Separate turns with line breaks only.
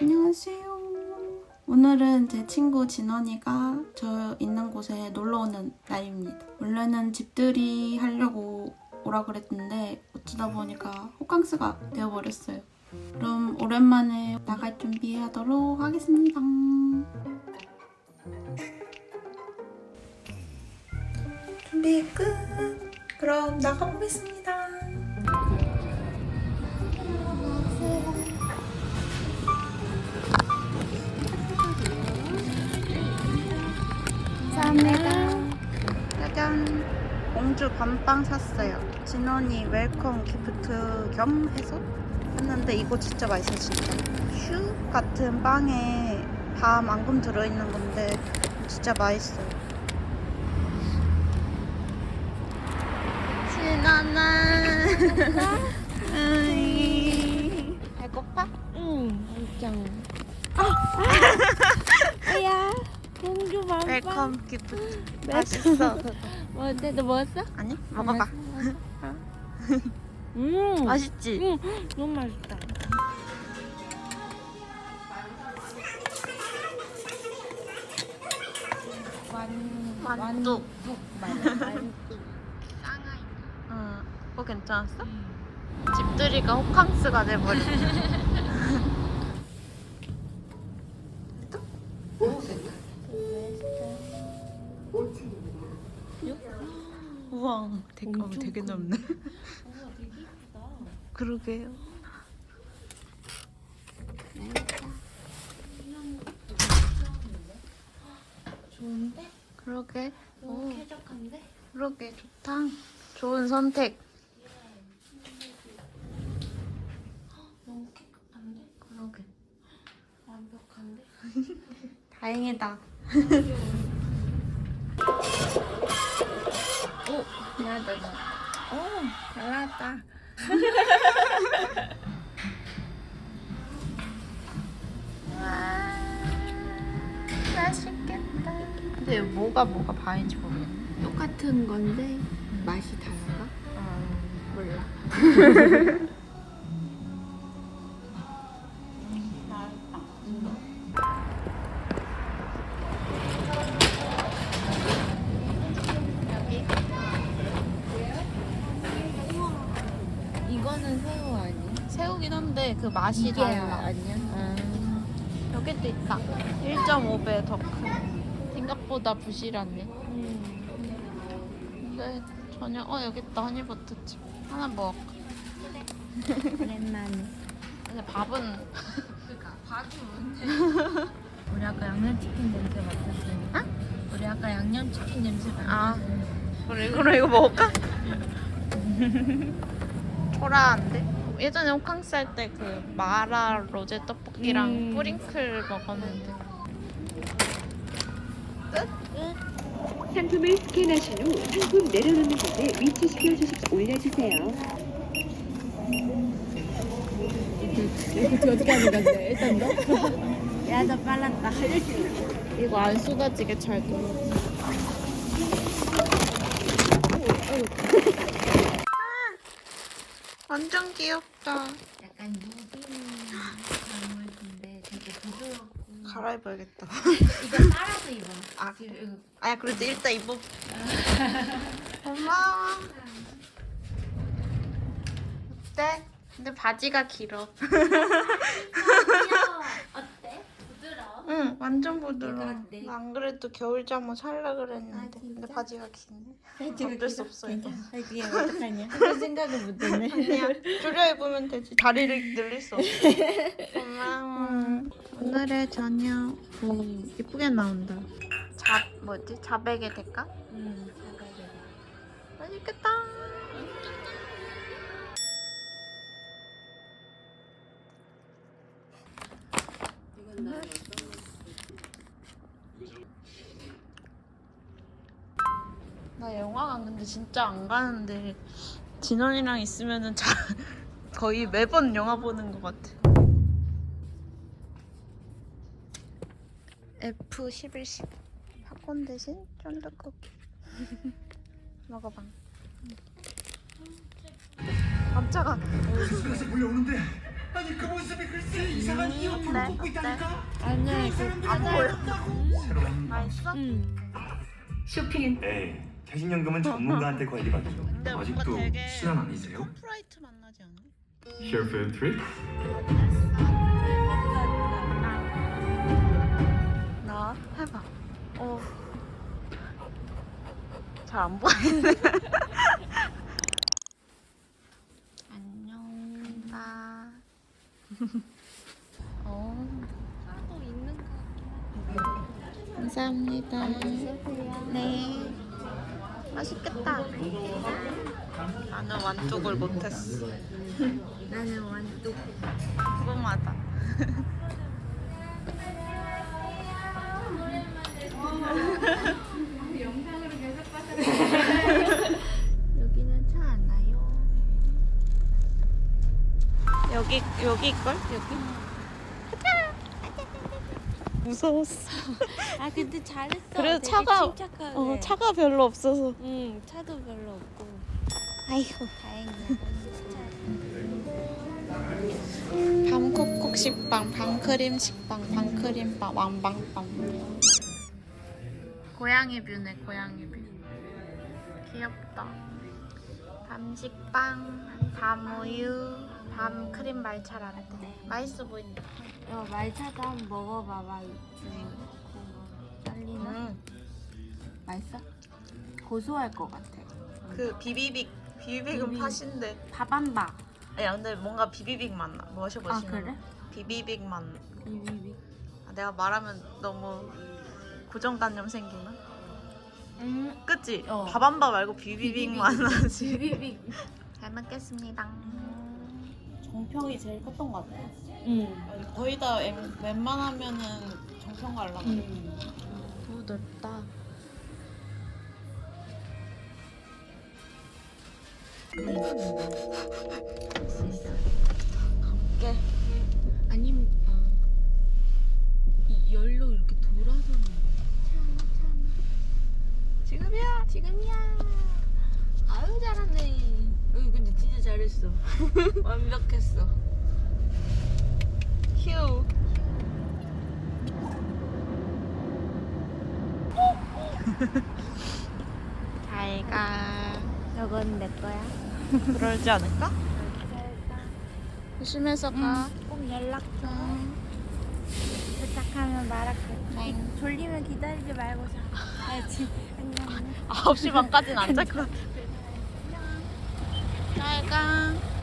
안녕하세요. 오늘은 제 친구 진원이가 저 있는 곳에 놀러 오는 날입니다. 원래는 집들이 하려고 오라 그랬는데 어쩌다 보니까 호캉스가 되어버렸어요. 그럼 오랜만에 나갈 준비하도록 하겠습니다. 준비 끝. 그럼 나가보겠습니다. 감사합니다. 짜잔. 공주 밤빵 샀어요. 진원이 웰컴 기프트 겸 해서 샀는데 이거 진짜 맛있어 진짜. 슈 같은 빵에 밤 앙금 들어있는 건데 진짜 맛있어요. 진원아. 배고파?
응, 엄청. 아야, 공주 맘빵.
웰컴 기프트. 맛있어.
뭔데, 너 먹었어?
아니 먹어봐.
음,
맛있지?
음, 너무 맛있다. 완,
만두.
완,
응. 그거 괜찮았어? 집들이가 호캉스가 돼버렸어. 우와, 되게, 어, 되게 넓네. 그러게요.
좋은데?
그러게.
너무 쾌적한데?
그러게 좋다. 좋은 선택.
너무 깨끗한데?
그러게.
완벽한데?
다행이다.
하다. 오, 잘 나왔다.
와, 맛있겠다. 근데 뭐가 뭐가 바인지 모르겠네.
똑같은 건데 맛이 달라? 몰라. 이거는 새우 아니야?
새우긴 한데 그 맛이
이게
달라.
아니야?
여기도 있다. 1.5배 더 큰. 생각보다 부실하네. 근데 전혀 어 여기 있다 허니버터칩 하나 먹을까?
오랜만에.
근데 밥은
우리 아까 양념치킨 냄새 맡았으니 까. 우리 아까 양념치킨 냄새
아.
맡았으니까.
그래 그럼 이거 먹을까? 초라한데? 예전에 호캉스 할 때 그 마라 로제 떡볶이랑
음.
뿌링클 먹었는데
상품을 스캔하신 후 상품 내려놓는 곳에 위치시켜 주십시오. 올려주세요.
어떻게 하는 건데? 일단 너? 야, 너 빨랐다.
이거 안 쏟아지게 잘 돌려. 완전 귀엽다.
약간 단물인데 되게 부드럽고.
갈아입어야겠다.
이거 따라서 입어.
아,
지금
아 그래도 일단 입어. 고마워. 어때? 근데 바지가 길어.
귀여워. 어때? 부드러워?
응, 완전 부드러워.
내-
나안 그래도 겨울 잠옷 살라 그랬는데.
아, 진짜?
근데 바지가 기네. 어쩔 수 없어 이거.
이게 어떡하냐? 그런 생각을 못했네.
아니야, 줄여 입으면 되지. 다리를 늘릴 수 없어. 고마워. 오늘의 저녁. 오, 이쁘게 나온다. 잡 뭐지? 자백의 대가?
응,
맛있겠다.
이건 나
나 영화관 근데 진짜 안 가는데 진원이랑 있으면은 잘 거의 매번 영화 보는 것 같아. F1110 팝콘 대신 쫀득쿠키 먹어봐. 깜짝아.
집에서 몰려오는데 아니 그 모습이 글쎄 이상한 이어폰을 꽂고 있다니까
아니 그안 보여.
새로운
맛있어? 응.
쇼핑은
에이 퇴직연금은 전문가한테 관리받죠 아직도 신안 아니세요?
프라이트 만나지 않아?
Here for three?
나 해봐. 어. 잘 안 보이네. 안녕. 나. 어.
또 있는 거.
감사합니다. 네. 맛있겠다. 나는 완쪽을 못했어.
나는 완뚝.
궁금하다.
여기는 차 안 나요.
여기 여기 걸? 여기? 무서웠어.
아 근데 잘했어.
그래도
되게
차가-
침착하게.
어 차가 별로 없어서.
응 차도 별로 없고.
아이고.
다행이야.
밤콕콕 식빵, 밤크림 식빵, 밤크림빵, 왕방빵. 고양이 뷰네, 고양이 뷰. 귀엽다. 밤식빵, 밤우유, 밤크림 말차 라떼. 맛있어 보인다.
야 말차도 한번 먹어봐봐. 지금 잘리나?
음,
맛있어? 고소할 것 같아.
그 비비빅, 비비빅은
비비-
팥인데.
밥한바.
야, 근데 뭔가 비비빅 맛 나.
아
마셔보시면.
그래?
비비빅 맛. 나.
비비비.
아, 내가 말하면 너무 고정관념 생기나?
음.
그치?
어.
밥한바 말고 비비빅 맛 나지.
비비비.
잘 먹겠습니다. 정평이 제일 컸던 것 같아.
응.
거의 다 웬- 웬만하면은 정평 가려고.
응.
오, 넓다.
할수 있어.
갈게.
아니면 아. 이 열로 이렇게 돌아서
지금이야.
지금이야. 아유 잘하네. 여기 근데 진짜 잘했어. 완벽했어.
휴. 잘 가.
저건 내 거야.
그러지 않을까? 조심해서 가.
꼭 연락 줘. 부탁하면 말할게.
네.
졸리면 기다리지 말고 자. 알지? 안녕.
9시 반까지는 안잘 것 같아. 잘 가.